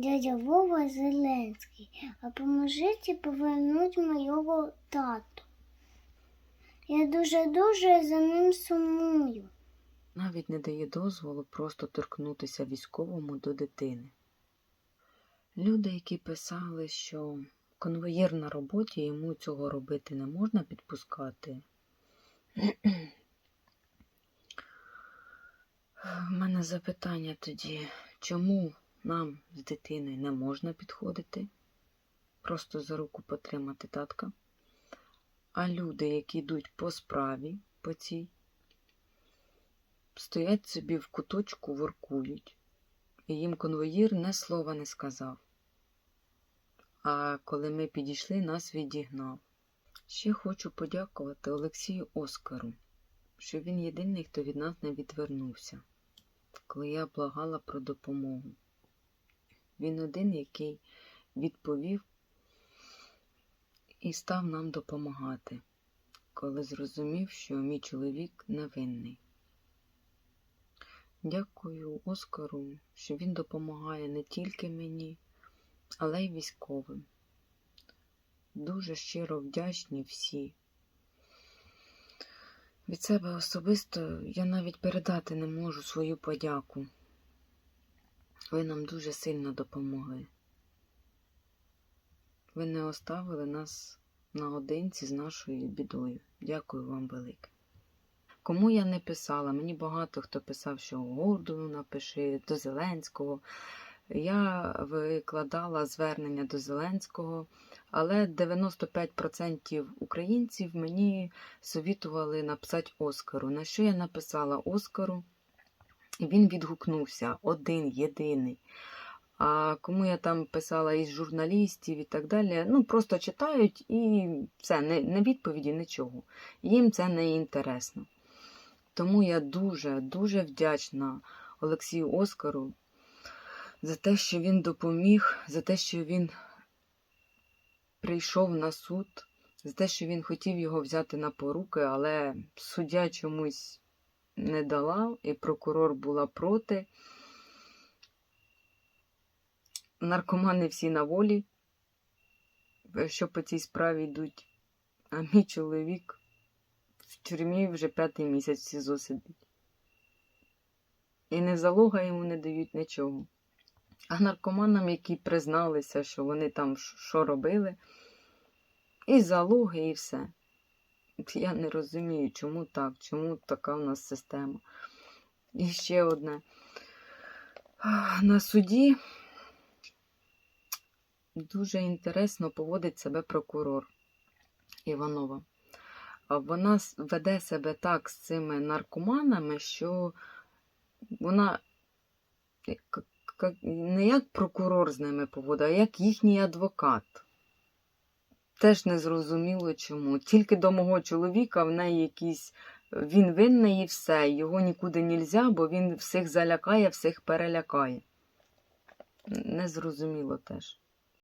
Дядя Вова Зеленський, а поможіть повернуть моєго тату. Я дуже-дуже за ним сумую. Навіть не дає дозволу просто торкнутися військовому до дитини. Люди, які писали, що конвоєр на роботі йому цього робити не можна підпускати. У мене запитання тоді, чому нам з дитиною не можна підходити, просто за руку потримати татка. А люди, які йдуть по справі, по цій, стоять собі в куточку, воркують, і їм конвоїр не слова не сказав. А коли ми підійшли, нас відігнав. Ще хочу подякувати Олексію Оскару, що він єдиний, хто від нас не відвернувся, коли я благала про допомогу. Він один, який відповів і став нам допомагати, коли зрозумів, що мій чоловік невинний. Дякую Оскару, що він допомагає не тільки мені, але й військовим. Дуже щиро вдячні всі. Від себе особисто я навіть передати не можу свою подяку. Ви нам дуже сильно допомогли. Ви не оставили нас наодинці з нашою бідою. Дякую вам велике. Кому я не писала, мені багато хто писав, що Гордону напиши, до Зеленського. Я викладала звернення до Зеленського, але 95% українців мені совітували написати Оскару. На що я написала Оскару? Він відгукнувся один, єдиний. А кому я там писала із журналістів і так далі, ну просто читають і все, не, не відповіді, нічого. Їм це не інтересно. Тому я дуже, дуже вдячна Олексію Оскару за те, що він допоміг, за те, що він прийшов на суд, за те, що він хотів його взяти на поруки, але суддя чомусь не дала, і прокурор була проти. Наркомани всі на волі, що по цій справі йдуть. А мій чоловік в тюрмі вже п'ятий місяць в СІЗО. І не залога йому не дають нічого. А наркоманам, які призналися, що вони там що робили, і залоги, і все. Я не розумію, чому так, чому така в нас система. І ще одне. На суді дуже інтересно поводить себе прокурор Іванова. Вона веде себе так з цими наркоманами, що вона як- не як прокурор з ними поводить, а як їхній адвокат. Теж не зрозуміло чому. Тільки до мого чоловіка в неї якісь він винний і все. Його нікуди не можна, бо він всіх залякає, всіх перелякає. Незрозуміло теж.